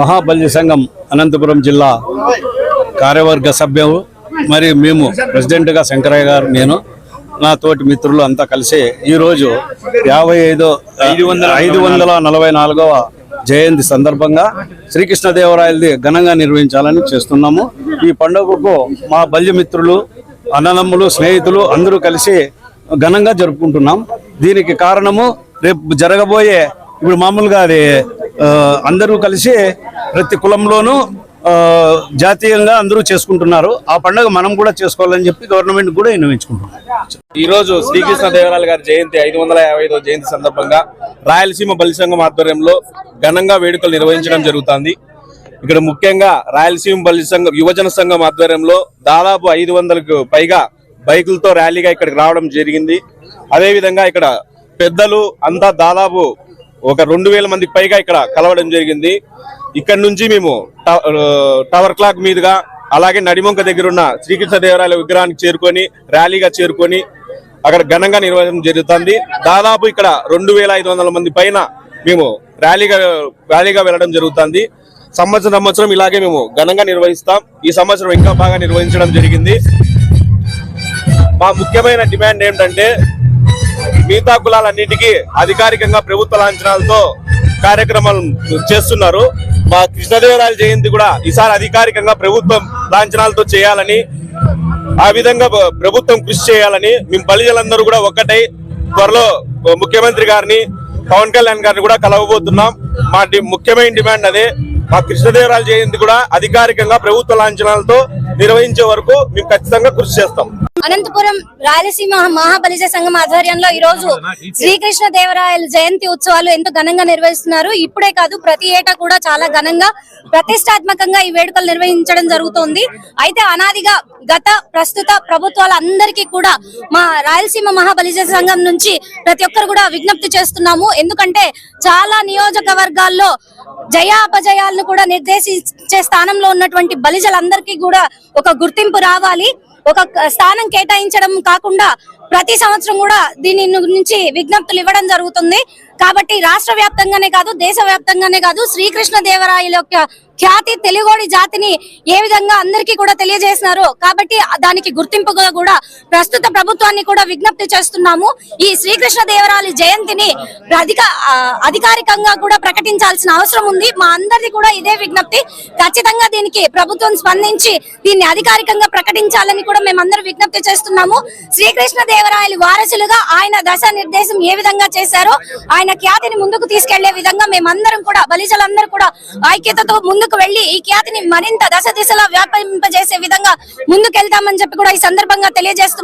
మహాబలి సంఘం అనంతపురం జిల్లా కార్యవర్గ సభ్యులు మరి మేము ప్రెసిడెంట్గా శంకరయ్య గారు నేను నా తోటి మిత్రులు అంతా కలిసి ఈరోజు యాభై ఐదో ఐదు వందల ఐదు వందల నలభై నాలుగవ జయంతి సందర్భంగా శ్రీకృష్ణదేవరాయలది ఘనంగా నిర్వహించాలని చేస్తున్నాము. ఈ పండుగకు మా బల్యమిత్రులు అన్నదమ్ములు స్నేహితులు అందరూ కలిసి ఘనంగా జరుపుకుంటున్నాం. దీనికి కారణము రేపు జరగబోయే ఇప్పుడు మామూలుగా అది అందరూ కలిసి ప్రతి కులంలోనూ ఆ, జాతీయంగా అందరూ చేసుకుంటున్నారు. ఆ పండుగ మనం కూడా చేసుకోవాలని చెప్పి గవర్నమెంట్ కూడా విన్నవించుకుంటున్నాం ఈ రోజు శ్రీకృష్ణ దేవరాయలు గారి జయంతి ఐదు వందల యాభై ఐదో జయంతి సందర్భంగా రాయలసీమ బలిసంఘం ఆధ్వర్యంలో ఘనంగా వేడుకలు నిర్వహించడం జరుగుతుంది. ఇక్కడ ముఖ్యంగా రాయలసీమ బలిసంఘం యువజన సంఘం ఆధ్వర్యంలో దాదాపు ఐదు వందలకు పైగా బైకులతో ర్యాలీగా ఇక్కడికి రావడం జరిగింది. అదే విధంగా ఇక్కడ పెద్దలు అంతా దాదాపు ఒక రెండు వేల మందికి పైగా ఇక్కడ కలవడం జరిగింది. ఇక్కడ నుంచి మేము టవర్ క్లాక్ మీదుగా అలాగే నడిమొంక దగ్గర ఉన్న శ్రీకృష్ణ దేవరాయల విగ్రహానికి చేరుకొని ర్యాలీగా చేరుకొని అక్కడ ఘనంగా నిర్వహించడం జరుగుతుంది. దాదాపు ఇక్కడ రెండు వేల ఐదు వందల మంది పైన మేము ర్యాలీగా ర్యాలీగా వెళ్ళడం జరుగుతుంది. సంవత్సరం సంవత్సరం ఇలాగే మేము ఘనంగా నిర్వహిస్తాం. ఈ సంవత్సరం ఇంకా బాగా నిర్వహించడం జరిగింది. మా ముఖ్యమైన డిమాండ్ ఏంటంటే మిగతా కులాలన్నింటికి అధికారికంగా ప్రభుత్వ లాంఛనాలతో కార్యక్రమాలు చేస్తున్నారు. మా కృష్ణదేవరాయల జయంతి కూడా ఈసారి అధికారికంగా ప్రభుత్వం లాంఛనాలతో చేయాలని ఆ విధంగా ప్రభుత్వం కృషి చేయాలని మేము బలిజలందరూ కూడా ఒక్కటై త్వరలో ముఖ్యమంత్రి గారిని పవన్ కళ్యాణ్ గారిని కూడా కలవబోతున్నాం. మా ముఖ్యమైన డిమాండ్ అదే. మా కృష్ణదేవరాయల జయంతి కూడా అధికారికంగా ప్రభుత్వ లాంఛనాలతో నిర్వహించే వరకు మేము ఖచ్చితంగా కృషి చేస్తాం. అనంతపురం రాయలసీమ మహాబలిజ సంఘం ఆధ్వర్యంలో ఈ రోజు శ్రీకృష్ణ దేవరాయల జయంతి ఉత్సవాలు ఎంతో ఘనంగా నిర్వహిస్తున్నారు. ఇప్పుడే కాదు ప్రతి ఏటా కూడా చాలా ఘనంగా ప్రతిష్టాత్మకంగా ఈ వేడుకలు నిర్వహించడం జరుగుతోంది. అయితే అనాదిగా గత ప్రస్తుత ప్రభుత్వాలందరికీ కూడా మా రాయలసీమ మహాబలిజ సంఘం నుంచి ప్రతి ఒక్కరు కూడా విజ్ఞప్తి చేస్తున్నాము. ఎందుకంటే చాలా నియోజకవర్గాల్లో జయ అపజయాలను కూడా నిర్దేశించే స్థానంలో ఉన్నటువంటి బలిజలందరికీ కూడా ఒక గుర్తింపు రావాలి. ఒక స్థానం కేటాయించడం కాకుండా ప్రతి సంవత్సరం కూడా దీని నుంచి విజ్ఞప్తులు ఇవ్వడం జరుగుతుంది. కాబట్టి రాష్ట్ర వ్యాప్తంగానే కాదు దేశ వ్యాప్తంగానే కాదు శ్రీకృష్ణ దేవరాయల యొక్క ఖ్యాతి తెలుగోడి జాతిని ఏ విధంగా అందరికీ కూడా తెలియజేసినారో కాబట్టి దానికి గుర్తింపుగా కూడా ప్రస్తుత ప్రభుత్వాన్ని కూడా విజ్ఞప్తి చేస్తున్నాము. ఈ శ్రీకృష్ణ దేవరాయల జయంతిని అధిక ఆ, అధికారికంగా కూడా ప్రకటించాల్సిన అవసరం ఉంది. మా అందరిది కూడా ఇదే విజ్ఞప్తి. ఖచ్చితంగా దీనికి ప్రభుత్వం స్పందించి దీన్ని అధికారికంగా ప్రకటించాలని కూడా మేమందరూ విజ్ఞప్తి చేస్తున్నాము. శ్రీకృష్ణ దేవరాయలు వారసులుగా ఆయన దశ నిర్దేశం ఏ విధంగా చేశారో ఆయన ఖ్యాతిని ముందుకు తీసుకెళ్ళే విధంగా మేమందరం కూడా బలిజలందరూ కూడా ఐక్యతతో ముందు ముందుకు వెళ్ళి ఈ ఖ్యాతిని మరింత దశ దిశలా వ్యాపింపజేసే విధంగా ముందుకెళ్తామని చెప్పి కూడా ఈ సందర్భంగా తెలియజేస్తున్నారు